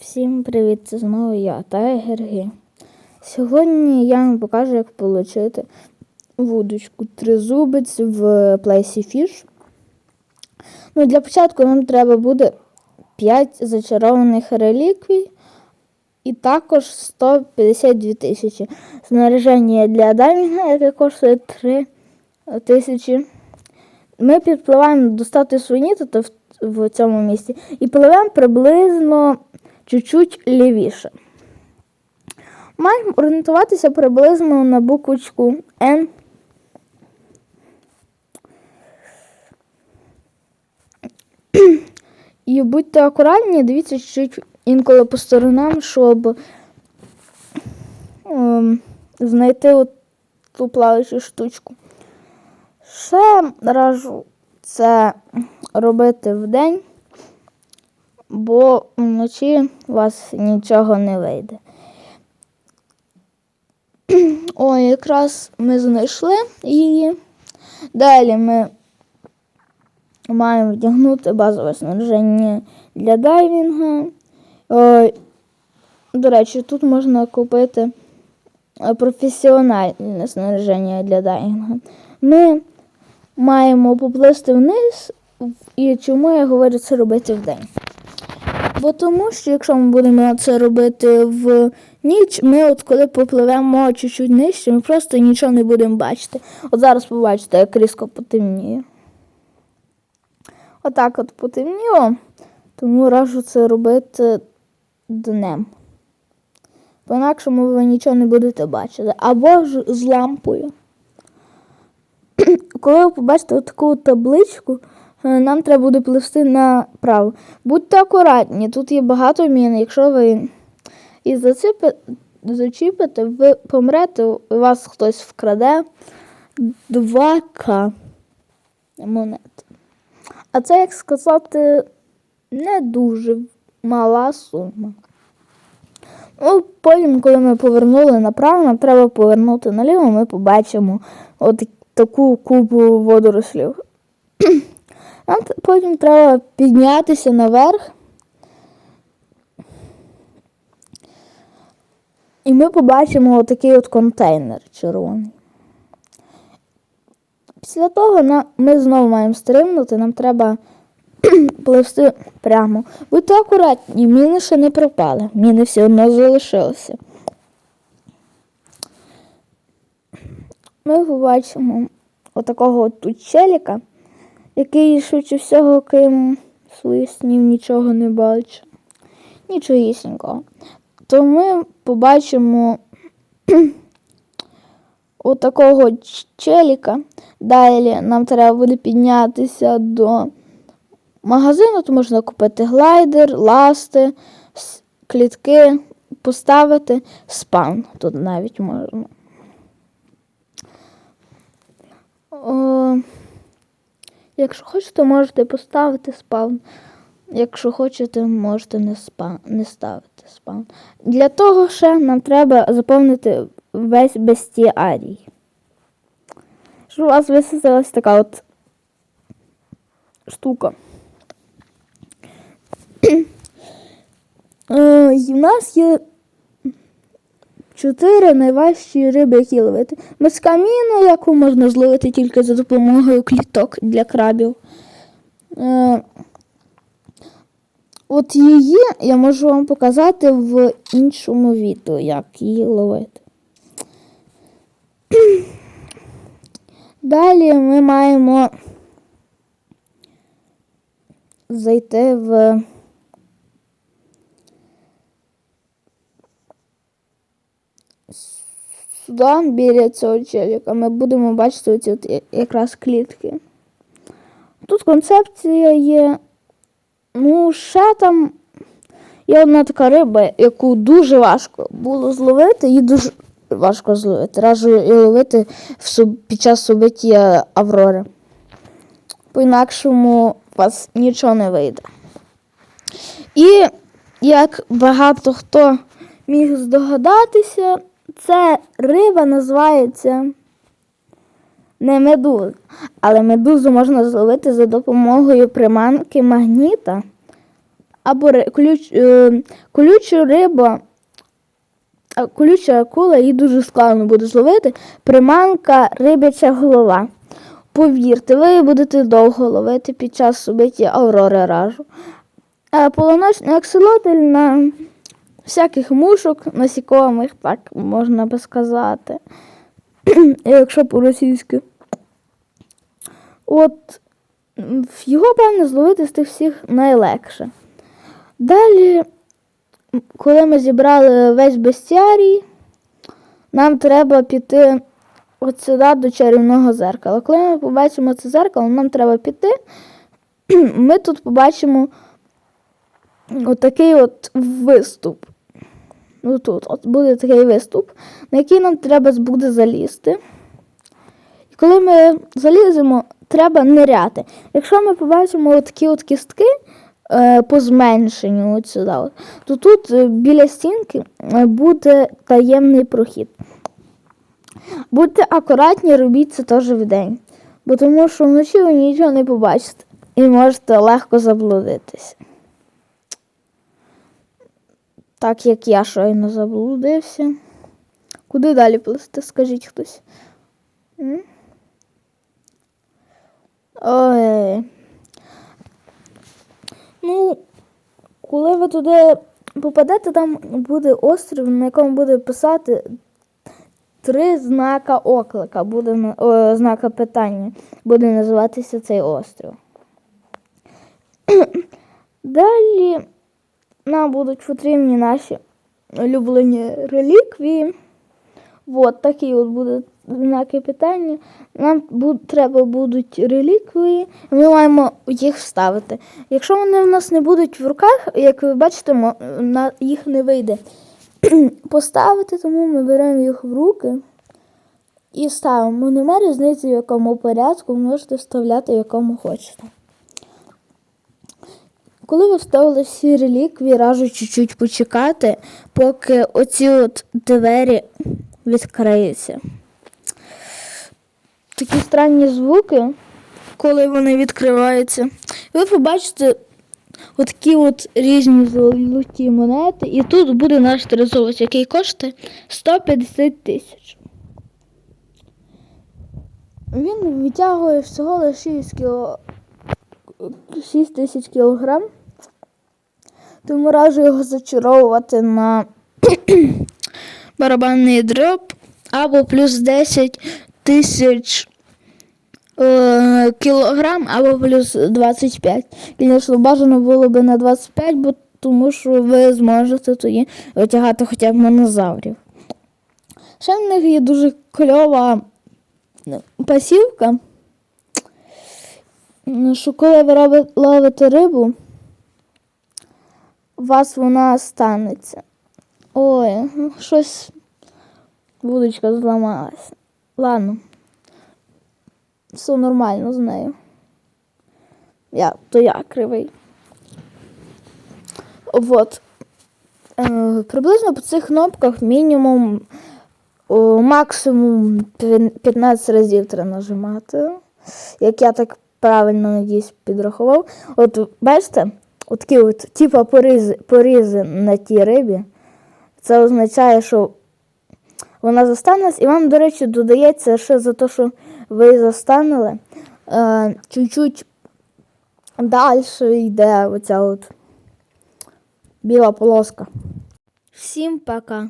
Всім привіт! Це знову я, Тайгер Гі. Сьогодні я вам покажу, як отримати вудочку тризубець в Place Fish. Ну, для початку нам треба буде 5 зачарованих реліквій і також 152 тисячі. Снаряження для дайвінга, яке коштує 3 тисячі. Ми підпливаємо до статусу Уніта в, в цьому місці і пливемо приблизно чуть-чуть лівіше. Маємо орієнтуватися приблизно на буквочку N. І будьте акуратні, дивіться чуть-чуть інколи по сторонам, щоб ем, знайти от ту плаваючу штучку. Ще раджу це робити вдень, бо вночі у вас нічого не вийде. О, якраз ми знайшли її. Далі ми маємо вдягнути базове снаряження для дайвінга. О, до речі, тут можна купити е, професіональне снаряження для дайвінга. Ми маємо поплисти вниз, і чому я говорю це робити вдень? Бо тому що якщо ми будемо це робити в ніч, ми от коли попливемо чуть-чуть нижче, ми просто нічого не будемо бачити. От зараз побачите, як різко потемніє. Отак от потемніло, тому раджу це робити днем. По-інакшому ви нічого не будете бачити. Або ж з лампою. Коли ви побачите таку табличку, нам треба буде пливти направо. Будьте акуратні, тут є багато мін. Якщо ви і зачіпите, ви помрете, у вас хтось вкраде 2К монет. А це, як сказати, не дуже мала сума. Ну, потім, коли ми повернули направо, нам треба повернути наліво, ми побачимо от таку купу водорослів. Нам потім треба піднятися наверх. І ми побачимо отакий от контейнер червоний. Після того ми знову маємо стрибнути, нам треба пливти прямо. Будьте акуратні, міни ще не пропали, міни все одно залишилися. Ми побачимо отакого от тут челіка, який швидше всього, крім своїх снів, нічого не бачить. Нічогісінького. То ми побачимо отакого челіка. Далі нам треба буде піднятися до магазину, то можна купити глайдер, ласти, клітки, поставити спан. Тут навіть можна. О, якщо хочете, можете поставити спаун. Якщо хочете, можете не спа, не ставити спаун. Для того ще нам треба заповнити весь бестіарій. Щоб у вас висадилась така от штука. Е, і в нас є чотири найважчі риби, які ловити. Мескаміна, яку можна зловити тільки за допомогою кліток для крабів. Е, От її я можу вам показати в іншому відео, як її ловити. Далі ми маємо зайти в сюди біля цього челіка. Ми будемо бачити оці от якраз клітки. Тут концепція є. Ну, ще там є одна така риба, яку дуже важко було зловити, її дуже важко зловити. Раджу її ловити в під час субиття Аврори. По-інакшому у вас нічого не вийде. І як багато хто міг здогадатися, ця риба називається не медуза, але медузу можна зловити за допомогою приманки магніта або колюч, е, колюча риба, колюча акула, її дуже складно буде зловити. Приманка рибяча голова. Повірте, ви її будете довго ловити під час собиття Аврори ражу. А полуночний аксолотль на всяких мушок, насікомих, так можна би сказати. Якщо по-російськи. От його, певно, зловити з тих всіх найлегше. Далі, коли ми зібрали весь бестіарій, нам треба піти от сюди до чарівного зеркала. Коли ми побачимо це зеркало, нам треба піти. Ми тут побачимо отакий от виступ. Ну тут от буде такий виступ, на який нам треба буде залізти. І коли ми заліземо, треба ниряти. Якщо ми побачимо такі от кістки е, по зменшенню от сюди, от, то тут е, біля стінки е, буде таємний прохід. Будьте акуратні, робіть це теж вдень, бо тому що вночі ви нічого не побачите і можете легко заблудитися. Так як я щойно заблудився. Куди далі плисти, скажіть хтось? Ой. Ну, коли ви туди попадете, там буде острів, на якому буде писати три знака оклика, буде о, знака питання, буде називатися цей острів. Далі нам будуть потрібні наші улюблені реліквії. От такі от будуть знаки питання. Нам бу- треба будуть реліквії, ми маємо їх вставити. Якщо вони в нас не будуть в руках, як ви бачите, на, їх не вийде поставити, тому ми беремо їх в руки і ставимо. Нема різниці, в якому порядку, можете вставляти, в якому хочете. Коли ви вставили всі реліквії, раджу чуть-чуть почекати, поки оці от двері відкриються. Такі странні звуки, коли вони відкриваються. Ви побачите отакі от різні золоті монети, і тут буде наш трезовець, який коштує 150 тисяч. Він витягує всього лише 6 кіло... 6 тисяч кілограм. Тому раджу його зачаровувати на барабанний дроб або плюс 10 тисяч е, кілограм, або плюс 25. Звісно, бажано було б на 25, бо тому що ви зможете тоді витягати хоча б монозаврів. Ще в них є дуже кльова ну, пасівка. Що коли ви ловите рибу, вас вона станеться. Ой, щось вудочка зламалася. Ладно. Все нормально з нею. Я, то я кривий. Вот. Е, приблизно по цих кнопках мінімум о, максимум 15 разів треба нажимати. Як я так правильно надіюсь підрахував. От бачите, от такі от, типа порізи, порізи на тій рибі. Це означає, що вона застанеться, і вам, до речі, додається ще за те, що ви застанили. Е, чуть-чуть далі йде оця от біла полоска. Всім пока.